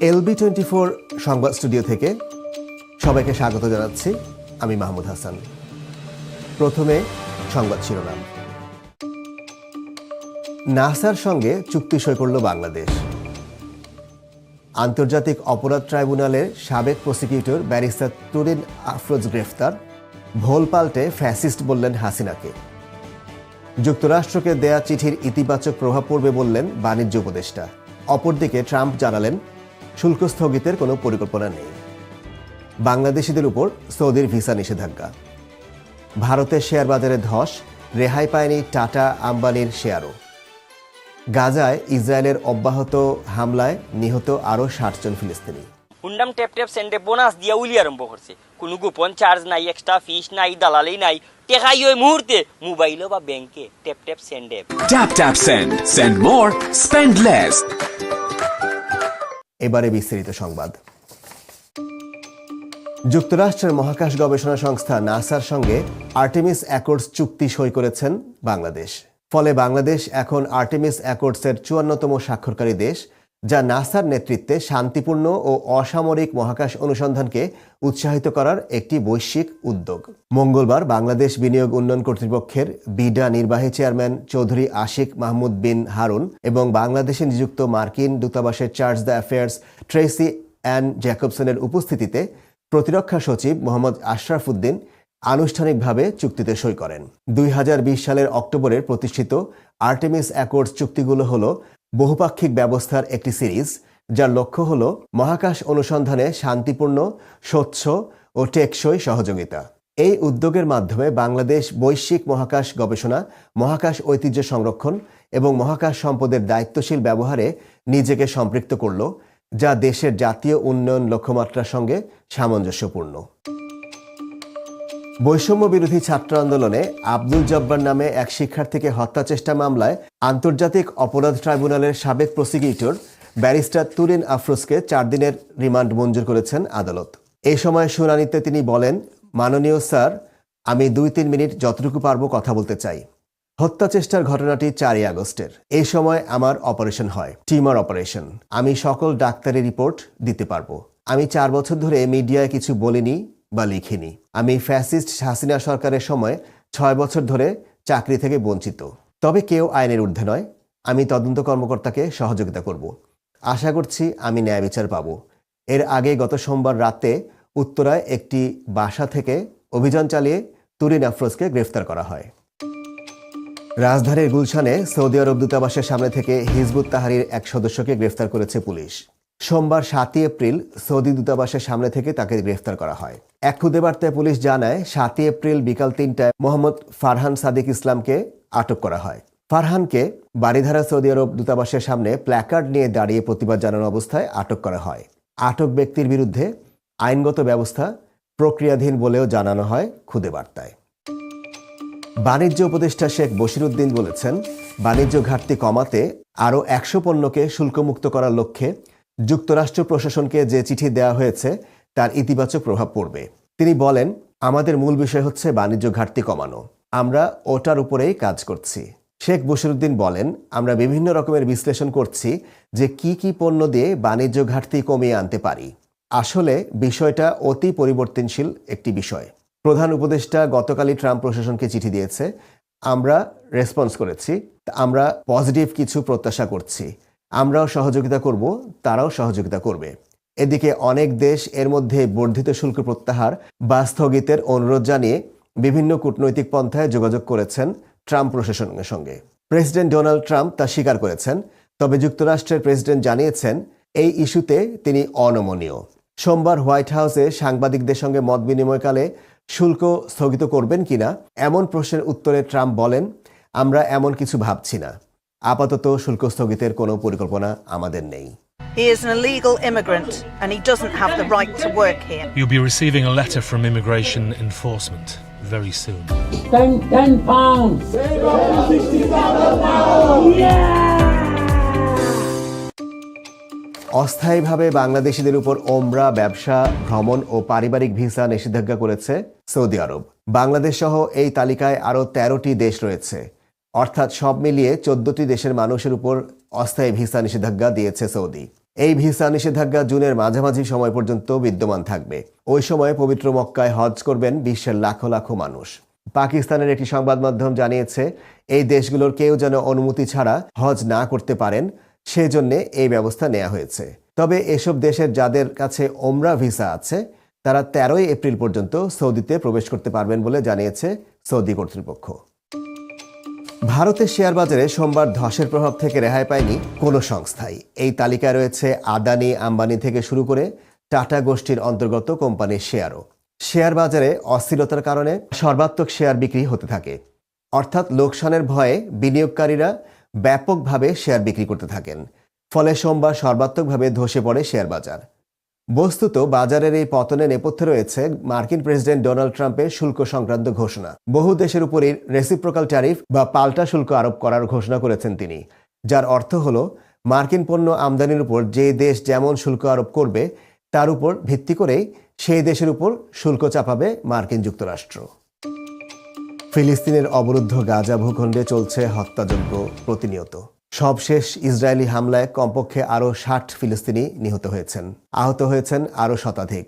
LB twenty four সংবাদ studio থেকে সবাইকে স্বাগত জানাচ্ছি। আমি মাহমুদ হাসান। প্রথমে সংবাদ শিরোনাম। নাসার সঙ্গে চুক্তি সই করল বাংলাদেশ। আন্তর্জাতিক অপরাধ ট্রাইব্যুনালের সাবেক প্রসিকিউটর ব্যারিস্টার তুরিন আফরোজ গ্রেফতার, ভোল পাল্টে ফ্যাসিস্ট বললেন হাসিনাকে। যুক্তরাষ্ট্রকে দেয়া চিঠির ইতিবাচক প্রভাব পড়বে বললেন বাণিজ্য উপদেষ্টা। অপরদিকে ট্রাম্প জানালেন শুল্ক স্থগিতের কোনো পরিকল্পনা নেই। বাংলাদেশিদের উপর সৌদির ভিসা নিষেধাজ্ঞা। ভারতের শেয়ার বাজারে ধস রেহাই পায়নি টাটা আম্বানির শেয়ারও। গাজায় ইসরায়েলের অব্যাহত হামলায় নিহত আরও ষাট জন ফিলিস্তিনি। হুন্ডাম ট্যাপ ট্যাপ সেন্টে বোনাস দিয়া উলি আরম্ভ করছে। কোনো গোপন চার্জ নাই এক্সট্রা ফিস নাই দালালি নাই। টেকাই ওই মুহূর্তে মোবাইলও বা ব্যাংকে ট্যাপ ট্যাপ সেন্ডে Tap tap send. Send more, spend less. এবারে বিস্তারিত সংবাদ। যুক্তরাষ্ট্রের মহাকাশ গবেষণা সংস্থা নাসার সঙ্গে আর্টেমিস অ্যাকর্ডস চুক্তি সই করেছেন বাংলাদেশ। ফলে বাংলাদেশ এখন আর্টেমিস অ্যাকর্ডসের চুয়ান্নতম স্বাক্ষরকারী দেশ। যা নাসার নেতৃত্বে শান্তিপূর্ণ ও অসামরিক মহাকাশ অনুসন্ধানকে উৎসাহিত করার একটি বৈশ্বিক উদ্যোগ। মঙ্গলবার বাংলাদেশ বিনিয়োগ উন্নয়ন কর্তৃপক্ষের বিডা নির্বাহী চেয়ারম্যান চৌধুরী আশিক মাহমুদ বিন হারুন এবং বাংলাদেশে নিযুক্ত মার্কিন দূতাবাসের charge d' affaires Tracy Ann জ্যাকবসনের উপস্থিতিতে প্রতিরক্ষা সচিব মোহাম্মদ আশরাফ উদ্দিন আনুষ্ঠানিকভাবে চুক্তিতে সই করেন। দুই হাজার বিশ সালের অক্টোবরে প্রতিষ্ঠিত আর্টেমিস অ্যাকর্ডস চুক্তিগুলো হল বহুপাক্ষিক ব্যবস্থার একটি সিরিজ, যার লক্ষ্য হল মহাকাশ অনুসন্ধানে শান্তিপূর্ণ, স্বচ্ছ ও টেকসই সহযোগিতা। এই উদ্যোগের মাধ্যমে বাংলাদেশ বৈশ্বিক মহাকাশ গবেষণা, মহাকাশ ঐতিহ্য সংরক্ষণ এবং মহাকাশ সম্পদের দায়িত্বশীল ব্যবহারে নিজেকে সম্পৃক্ত করল, যা দেশের জাতীয় উন্নয়ন লক্ষ্যমাত্রার সঙ্গে সামঞ্জস্যপূর্ণ। বৈষম্য বিরোধী ছাত্র আন্দোলনে আব্দুল জব্বার নামে এক শিক্ষার্থীকে হত্যা চেষ্টা মামলায় আন্তর্জাতিক অপরাধ ট্রাইব্যুনালের সাবেক প্রসিকিউটর ব্যারিস্টার তুরিন আফরোজকে চার দিনের রিমান্ড মঞ্জুর করেছেন আদালত। এই সময় শুনানিতে তিনি বলেন, মাননীয় স্যার, আমি দুই তিন মিনিট যতটুকু পারব কথা বলতে চাই। হত্যা চেষ্টার ঘটনাটি চারই আগস্টের। এই সময় আমার অপারেশন হয় টিমার অপারেশন। আমি সকল ডাক্তারি রিপোর্ট দিতে পারব। আমি চার বছর ধরে মিডিয়ায় কিছু বলিনি বা লিখিনি। আমি ফ্যাসিস্ট হাসিনা সরকারের সময় ছয় বছর ধরে চাকরি থেকে বঞ্চিত। তবে কেউ আইনের ঊর্ধ্বে নয়। আমি তদন্ত কর্মকর্তাকে সহযোগিতা করব। আশা করছি আমি ন্যায় বিচার পাব। এর আগে গত সোমবার রাতে উত্তরায় একটি বাসা থেকে অভিযান চালিয়ে তুরিন আফরোজকে গ্রেফতার করা হয়। রাজধানীর গুলশানে সৌদি আরব দূতাবাসের সামনে থেকে হিজবুত তাহারির এক সদস্যকে গ্রেফতার করেছে পুলিশ। সোমবার সাতই এপ্রিল সৌদি দূতাবাসের সামনে থেকে তাকে গ্রেফতার করা হয়। এক খুদে বার্তায় পুলিশ জানায়, সাতই এপ্রিল বিকাল তিনটায় মোহাম্মদ ফারহান সাদিক ইসলামকে আটক করা হয়। ফারহানকে বাড়িধারা সৌদি আরব দূতাবাসের সামনে প্ল্যাকার্ড নিয়ে দাঁড়িয়ে প্রতিবাদ জানানো অবস্থায় আটক করা হয়। আটক ব্যক্তির বিরুদ্ধে আইনগত ব্যবস্থা প্রক্রিয়াধীন বলেও জানানো হয় খুদে বার্তায় বাণিজ্য উপদেষ্টা শেখ বশিরুদ্দিন বলেছেন, বাণিজ্য ঘাটতি কমাতে আরও একশো পণ্যকে শুল্কমুক্ত করার লক্ষ্যে যুক্তরাষ্ট্র প্রশাসনকে যে চিঠি দেওয়া হয়েছে, তার ইতিবাচক প্রভাব পড়বে। তিনি বলেন, আমাদের মূল বিষয় হচ্ছে বাণিজ্য ঘাটতি কমানো। আমরা ওটার উপরেই কাজ করছি। শেখ বশিরুদ্দিন বলেন, আমরা বিভিন্ন রকমের বিশ্লেষণ করছি যে কি কি পণ্য দিয়ে বাণিজ্য ঘাটতি কমিয়ে আনতে পারি। আসলে বিষয়টা অতি পরিবর্তনশীল একটি বিষয়। প্রধান উপদেষ্টা গতকালই ট্রাম্প প্রশাসনকে চিঠি দিয়েছে, আমরা রেসপন্স করেছি, আমরা পজিটিভ কিছু প্রত্যাশা করছি। আমরাও সহযোগিতা করব, তারাও সহযোগিতা করবে। এদিকে অনেক দেশ এর মধ্যে বর্ধিত শুল্ক প্রত্যাহার বা স্থগিতের অনুরোধ জানিয়ে বিভিন্ন কূটনৈতিক পন্থায় যোগাযোগ করেছেন ট্রাম্প প্রশাসনের সঙ্গে। প্রেসিডেন্ট ডোনাল্ড ট্রাম্প তা স্বীকার করেছেন, তবে যুক্তরাষ্ট্রের প্রেসিডেন্ট জানিয়েছেন, এই ইস্যুতে তিনি অনমনীয়। সোমবার হোয়াইট হাউসে সাংবাদিকদের সঙ্গে মত বিনিময়কালে শুল্ক স্থগিত করবেন কিনা এমন প্রশ্নের উত্তরে ট্রাম্প বলেন, আমরা এমন কিছু ভাবছি না। আপাতত শুল্ক স্থগিতের কোনো পরিকল্পনা আমাদের নেই He is an illegal immigrant and he doesn't have the right to work here. You'll be receiving a letter from immigration enforcement very soon. 10, 10 pounds. অস্থায়ীভাবে বাংলাদেশিদের উপর ওমরা ব্যবসা ভ্রমণ ও পারিবারিক ভিসা নিষেধাজ্ঞা করেছে সৌদি আরব বাংলাদেশ সহ এই তালিকায় আরও তেরোটি দেশ রয়েছে অর্থাৎ সব মিলিয়ে চোদ্দটি দেশের মানুষের উপর অস্থায়ী ভিসা নিষেধাজ্ঞা দিয়েছে সৌদি। এই ভিসা নিষেধাজ্ঞা জুনের মাঝামাঝি সময় পর্যন্ত বিদ্যমান থাকবে। ওই সময়ে পবিত্র মক্কায় হজ করবেন বিশ্বের লাখো লাখো মানুষ। পাকিস্তানের একটি সংবাদ মাধ্যম জানিয়েছে, এই দেশগুলোর কেউ যেন অনুমতি ছাড়া হজ না করতে পারেন, সেজন্য এই ব্যবস্থা নেওয়া হয়েছে। তবে এসব দেশের যাদের কাছে ওমরা ভিসা আছে, তারা তেরোই এপ্রিল পর্যন্ত সৌদিতে প্রবেশ করতে পারবেন বলে জানিয়েছে সৌদি কর্তৃপক্ষ। ভারতের শেয়ার বাজারে সোমবার ধসের প্রভাব থেকে রেহাই পায়নি কোনো সংস্থাই। এই তালিকায় রয়েছে আদানি আম্বানি থেকে শুরু করে টাটা গোষ্ঠীর অন্তর্গত কোম্পানির শেয়ারও। শেয়ার বাজারে অস্থিরতার কারণে সর্বাত্মক শেয়ার বিক্রি হতে থাকে। অর্থাৎ লোকসানের ভয়ে বিনিয়োগকারীরা ব্যাপকভাবে শেয়ার বিক্রি করতে থাকেন। ফলে সোমবার সর্বাত্মকভাবে ধসে পড়ে শেয়ার বাজার বস্তুত বাজারের এই পতনের নেপথ্যে রয়েছে মার্কিন প্রেসিডেন্ট ডোনাল্ড ট্রাম্পের শুল্ক সংক্রান্ত ঘোষণা। বহু দেশের উপরই রেসিপ্রোকাল ট্যারিফ বা পাল্টা শুল্ক আরোপ করার ঘোষণা করেছেন তিনি, যার অর্থ হল মার্কিন পণ্য আমদানির উপর যে দেশ যেমন শুল্ক আরোপ করবে, তার উপর ভিত্তি করেই সেই দেশের উপর শুল্ক চাপাবে মার্কিন যুক্তরাষ্ট্র। ফিলিস্তিনের অবরুদ্ধ গাজা ভূখণ্ডে চলছে হত্যাযজ্ঞ প্রতিনিয়ত। সবশেষ ইসরায়েলি হামলায় কমপক্ষে আরও ষাট ফিলিস্তিনি নিহত হয়েছেন। আহত হয়েছেন আরও শতাধিক।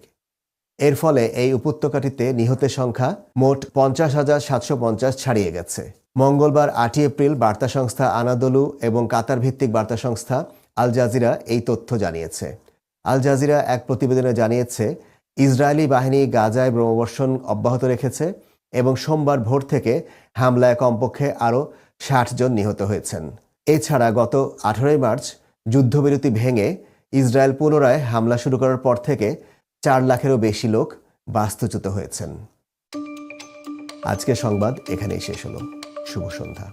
এর ফলে এই উপত্যকাটিতে নিহতের সংখ্যা মোট পঞ্চাশ হাজার সাতশো পঞ্চাশ ছাড়িয়ে গেছে। মঙ্গলবার আটই এপ্রিল বার্তা সংস্থা আনাদলু এবং কাতার ভিত্তিক বার্তা সংস্থা আল জাজিরা এই তথ্য জানিয়েছে। আল জাজিরা এক প্রতিবেদনে জানিয়েছে, ইসরায়েলি বাহিনী গাজায় বোমাবর্ষণ অব্যাহত রেখেছে এবং সোমবার ভোর থেকে হামলায় কমপক্ষে আরও ষাট জন নিহত হয়েছেন। এছাড়া গত আঠারোই মার্চ যুদ্ধবিরতি ভেঙে ইসরায়েল পুনরায় হামলা শুরু করার পর থেকে চার লাখেরও বেশি লোক বাস্তুচ্যুত হয়েছেন। আজকের সংবাদ এখানেই শেষ হল। শুভ সন্ধ্যা।